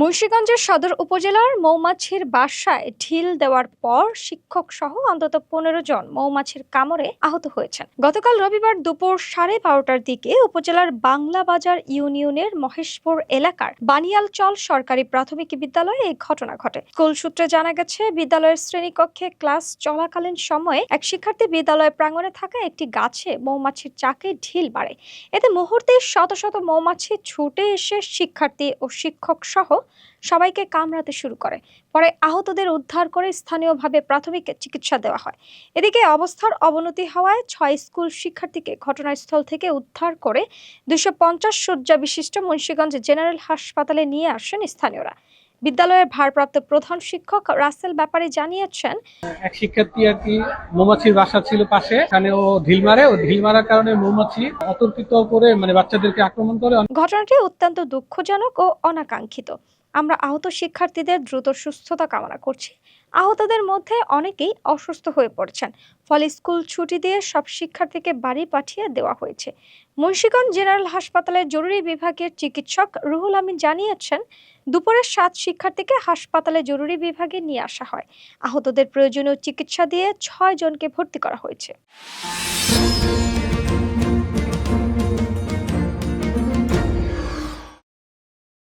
মুন্সিগঞ্জের সদর উপজেলার মৌমাছির বাসায় ঢিল দেওয়ার পর শিক্ষক সহ অন্তত পনেরো জন মৌমাছির কামড়ে আহত হয়েছেন। গতকাল রবিবার দুপুর সাড়ে বারোটার দিকে উপজেলার বাংলা বাজার ইউনিয়নের মহেশপুর এলাকার বানিয়ালচল সরকারি প্রাথমিক বিদ্যালয়ে এই ঘটনা ঘটে। স্কুল সূত্রে জানা গেছে, বিদ্যালয়ের শ্রেণীকক্ষে ক্লাস চলাকালীন সময়ে এক শিক্ষার্থী বিদ্যালয় প্রাঙ্গণে থাকা একটি গাছে মৌমাছির চাকে ঢিল বাড়ে এতে মুহূর্তে শত শত মৌমাছি ছুটে এসে শিক্ষার্থী ও শিক্ষক সহ সবাইকে কামড়াতে শুরু করে। পরে আহতদের উদ্ধার করে স্থানীয়ভাবে প্রাথমিক চিকিৎসা দেওয়া হয়। এদিকে অবস্থার অবনতি হওয়ায় ছয় স্কুল শিক্ষার্থীকে ঘটনাস্থল থেকে উদ্ধার করে দুশো পঞ্চাশ শয্যা বিশিষ্ট মুন্সিগঞ্জ জেনারেল হাসপাতালে নিয়ে আসেন স্থানীয়রা। বিদ্যালয়ের ভারপ্রাপ্ত প্রধান শিক্ষক রাসেল ব্যাপারে জানিয়েছেন এক শিক্ষার্থী আর কি মৌমাছির বাসা ছিল পাশে। এখানে ও ঢিল মারে ও ঢিল মারার কারণে মৌমাছি অতর্কিত করে মানে বাচ্চাদেরকে আক্রমণ করে। ঘটনাটি অত্যন্ত দুঃখজনক ও অনাকাঙ্ক্ষিত। আমরা আহত শিক্ষার্থীদের দ্রুত সুস্থতা কামনা করছি। আহতদের মধ্যে অনেকেই অসুস্থ হয়ে পড়ছেন। ফলে স্কুল ছুটি দিয়ে সব শিক্ষার্থীকে বাড়ি পাঠিয়ে দেওয়া হয়েছে। মুন্সীগঞ্জ জেনারেল হাসপাতালের জরুরি বিভাগের চিকিৎসক রুহুল আমিন জানিয়েছেন দুপুরে সাত শিক্ষার্থীকে হাসপাতালে জরুরি বিভাগে নিয়ে আসা হয়। আহতদের প্রয়োজনীয় চিকিৎসা দিয়ে ছয় জনকে ভর্তি করা হয়েছে।